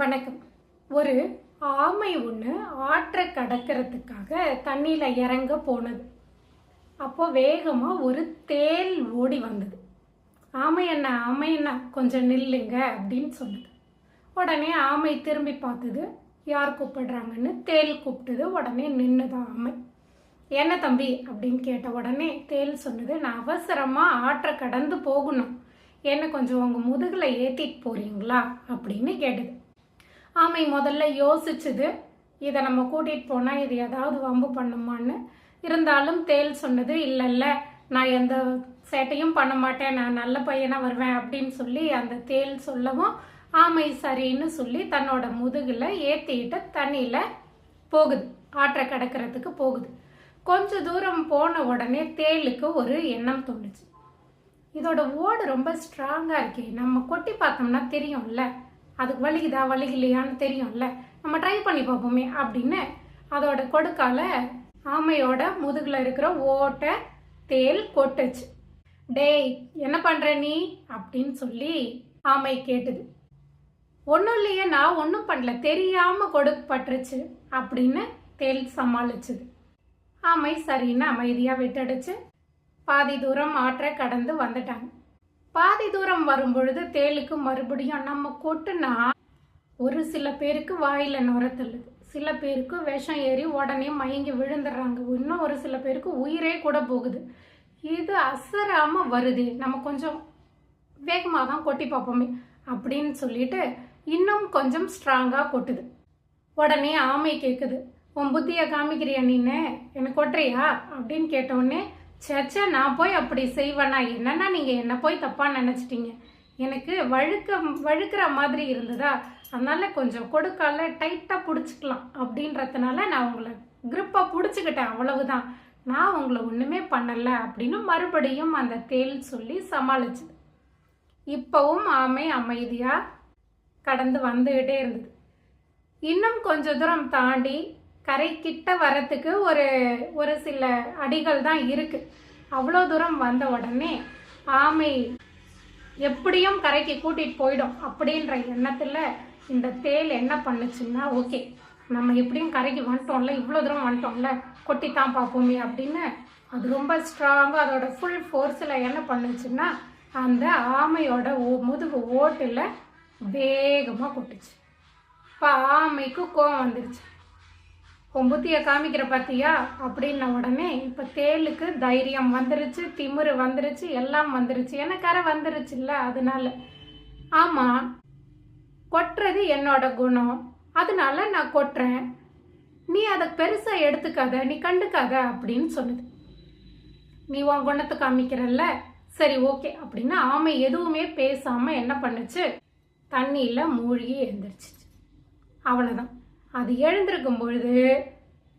வணக்கம். ஒரு ஆமை ஒன்று ஆற்றை கடக்கிறதுக்காக தண்ணியில் இறங்க போனது. அப்போ வேகமாக ஒரு தேல் ஓடி வந்தது. ஆமை என்ன ஆமை என்ன கொஞ்சம் நில்லுங்க அப்படின்னு சொன்னது. உடனே ஆமை திரும்பி பார்த்தது யார் கூப்பிடுறாங்கன்னு தேல் கூப்பிட்டது உடனே நின்னுது ஆமை. என்ன தம்பி அப்படின்னு கேட்ட உடனே தேல் சொன்னது நான் அவசரமாக ஆற்றை கடந்து போகணும். என்ன கொஞ்சம் உங்கள் முதுகில் ஏற்றிட்டு போகிறீங்களா அப்படின்னு கேட்டது. ஆமை முதல்ல யோசிச்சுது இதை நம்ம கூட்டிகிட்டு போனால் இது ஏதாவது வம்பு பண்ணுமான்னு. இருந்தாலும் தேல் சொன்னது இல்லை இல்லை நான் எந்த சேட்டையும் பண்ண மாட்டேன் நான் நல்ல பையனாக வருவேன் அப்படின்னு சொல்லி அந்த தேல் சொல்லவும் ஆமை சரின்னு சொல்லி தன்னோட முதுகில் ஏற்றிக்கிட்டு தண்ணியில் போகுது ஆற்றை கடக்கிறதுக்கு போகுது. கொஞ்ச தூரம் போன உடனே தேலுக்கு ஒரு எண்ணம் தோணுச்சு. இதோட ஓடு ரொம்ப ஸ்ட்ராங்காக இருக்கே நம்ம கொட்டி பார்த்தோம்னா தெரியும்ல. அதுக்கு வலிக்குதா வலிக்கலையான்னு தெரியும்ல. நம்ம ட்ரை பண்ணி பார்ப்போமே அப்படின்னு அதோட கொடுக்கால ஆமையோட முதுகில் இருக்கிற ஓட்டை தேல் கொட்டுச்சு. டேய் என்ன பண்ணுற நீ? அப்படின்னு சொல்லி ஆமை கேட்டுது. ஒன்றும் இல்லையே நான் ஒன்றும் பண்ணல தெரியாமல் கொடுப்பட்டுருச்சு அப்படின்னு தேல் சமாளிச்சுது. ஆமை சரின்னு அமைதியாக விட்டுடுச்சு. பாதி தூரம் ஆற்றை கடந்து வந்துட்டாங்க. பாதி தூரம் வரும்பொழுது தேளுக்கு தேலுக்கு மறுபடியும் நம்ம கொட்டுனா ஒரு சில பேருக்கு வாயில் நுரத்தள்ளுது சில பேருக்கு விஷம் ஏறி உடனே மயங்கி விழுந்துடுறாங்க. இன்னும் ஒரு சில பேருக்கு உயிரே கூட போகுது. இது அசராமல் வருது. நம்ம கொஞ்சம் வேகமாக தான் கொட்டி பார்ப்போமே அப்படின்னு சொல்லிட்டு இன்னும் கொஞ்சம் ஸ்ட்ராங்காக கொட்டுது. உடனே ஆமை கேட்குது உன் புத்தியை காமிக்கிறியா நீனு? எனக்கு கொட்டுறியா? அப்படின்னு கேட்டவுடனே சர்ச்சா நான் போய் அப்படி செய்வேனா? என்னன்னா நீங்கள் என்ன போய் தப்பாக நினச்சிட்டீங்க. எனக்கு வழுக்க வழுக்கிற மாதிரி இருந்ததா? அதனால கொஞ்சம் கொடுக்கால டைட்டாக பிடிச்சிக்கலாம் அப்படின்றதுனால நான் உங்களை grip-ஆ பிடிச்சிக்கிட்டேன் அவ்வளவுதான். நான் உங்களை ஒன்றுமே பண்ணலை அப்படின்னு மறுபடியும் அந்த தேல் சொல்லி சமாளிச்சுது. இப்போவும் ஆமை அமைதியாக கடந்து வந்துக்கிட்டே இருந்தது. இன்னும் கொஞ்ச தூரம் தாண்டி கரை கிட்ட வரத்துக்கு ஒரு ஒரு சில அடிகள் தான் இருக்கு. அவ்வளோ தூரம் வந்த உடனே ஆமை எப்படியும் கரைக்கு கூட்டிகிட்டு போயிடும் அப்படின்ற எண்ணத்தில் இந்த தேல் என்ன பண்ணுச்சுன்னா ஓகே நம்ம எப்படியும் கரைக்கு வந்துட்டோம்ல இவ்வளோ தூரம் வந்துட்டோம்ல கொட்டித்தான் பார்ப்போமே அப்படின்னு அது ரொம்ப ஸ்ட்ராங்காக அதோட ஃபுல் ஃபோர்ஸில் என்ன பண்ணுச்சுன்னா அந்த ஆமையோட ஓ முதுகு ஓட்டில் வேகமாக கொட்டுச்சு. இப்போ ஆமைக்கு கோவம் வந்துருச்சு. உன் புத்தியை காமிக்கிற பார்த்தியா அப்படின்ன உடனே இப்போ தேலுக்கு தைரியம் வந்துருச்சு திமிரு வந்துருச்சு எல்லாம் வந்துருச்சு. ஏன்னா கரை வந்துருச்சுல்ல அதனால. ஆமாம் கொட்டுறது என்னோட குணம். அதனால நான் கொட்டுறேன். நீ அதை பெருசாக எடுத்துக்காத நீ கண்டுக்காத அப்படின்னு சொன்னது நீ உன் குணத்தை காமிக்கிறல்ல? சரி ஓகே. அப்படின்னு ஆமை எதுவுமே பேசாமல் என்ன பண்ணுச்சு? தண்ணியில் மூழ்கி எழுந்திரிச்சிச்சு. அவ்வளோதான் அது எழுந்திருக்கும் பொழுது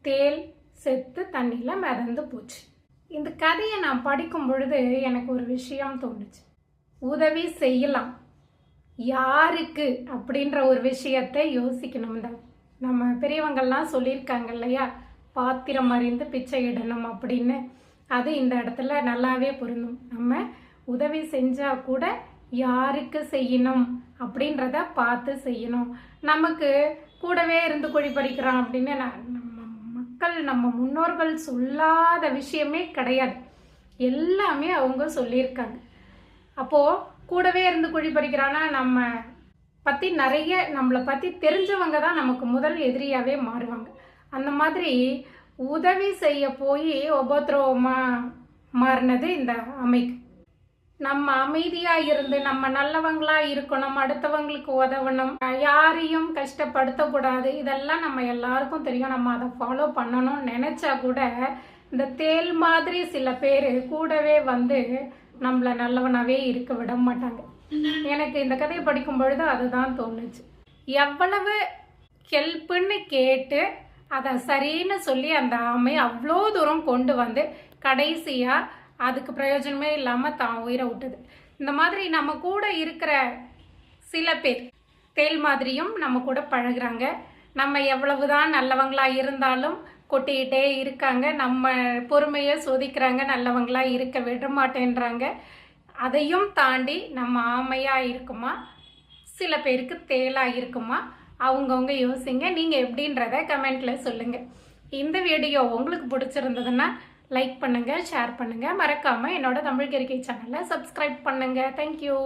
தேல் செத்து தண்ணியில் மிதந்து போச்சு. இந்த கதையை நான் படிக்கும் பொழுது எனக்கு ஒரு விஷயம் தோணுச்சு. உதவி செய்யலாம். யாருக்கு அப்படின்ற ஒரு விஷயத்தை யோசிக்கணும் தான். நம்ம பெரியவங்கள்லாம் சொல்லியிருக்காங்க இல்லையா? பாத்திரம் அறிந்து பிச்சை இடணும் அப்படின்னு. அது இந்த இடத்துல நல்லாவே பொருந்தும். நம்ம உதவி செஞ்சால் கூட யாருக்கு செய்யணும் அப்படின்றத பார்த்து செய்யணும். நமக்கு கூடவே இருந்து குழி பறிக்கிறோம் அப்படின்னு நம்ம மக்கள் நம்ம முன்னோர்கள் சொல்லாத விஷயமே கிடையாது. எல்லாமே அவங்க சொல்லியிருக்காங்க. அப்போது கூடவே இருந்து குழி பறிக்கிறான்னா நம்ம பற்றி நிறைய நம்மளை பற்றி தெரிஞ்சவங்க தான் நமக்கு முதல் எதிரியாகவே மாறுவாங்க. அந்த மாதிரி உதவி செய்ய போய் உபத்திரவமாக மாறினது இந்த அமைக்கு நம்ம அமைதியா இருந்து நம்ம நல்லவங்களா இருக்கணும் அடுத்தவங்களுக்கு உதவணும். யாரையும் கஷ்டப்படுத்தக்கூடாது. இதெல்லாம் நம்ம எல்லாருக்கும் தெரியும். நம்ம அதை ஃபாலோ பண்ணணும்னு நினைச்சா கூட இந்த தேல் மாதிரி சில பேர் கூடவே வந்து நம்மள நல்லவனாவே இருக்க விட மாட்டாங்க. எனக்கு இந்த கதையை படிக்கும் பொழுது அதுதான் தோணுச்சு. எவ்வளவு ஹெல்ப்புன்னு கேட்டு அதை சரின்னு சொல்லி அந்த ஆமை அவ்வளோ தூரம் கொண்டு வந்து கடைசியாக அதுக்கு பிரயோஜனமே இல்லாமல் தான் உயிரை விட்டது. இந்த மாதிரி நம்ம கூட இருக்கிற சில பேர் தேல் மாதிரியும் நம்ம கூட பழகுறாங்க. நம்ம எவ்வளவுதான் நல்லவங்களாக இருந்தாலும் கொட்டிக்கிட்டே இருக்காங்க. நம்ம பொறுமையை சோதிக்கிறாங்க. நல்லவங்களாக இருக்க விட மாட்டேன்றாங்க அதையும் தாண்டி நம்ம ஆமையாக இருக்குமா? சில பேருக்கு தேலாக இருக்குமா? அவங்கவுங்க யோசிங்க. நீங்கள் எப்படின்றத கமெண்ட்டில் சொல்லுங்கள் இந்த வீடியோ உங்களுக்கு பிடிச்சிருந்ததுன்னா லைக் பண்ணுங்கள் ஷேர் பண்ணுங்கள் மறக்காமல் என்னோட தமிழ் கிரிக்கை சேனலை சப்ஸ்கிரைப் பண்ணுங்கள் தேங்க்யூ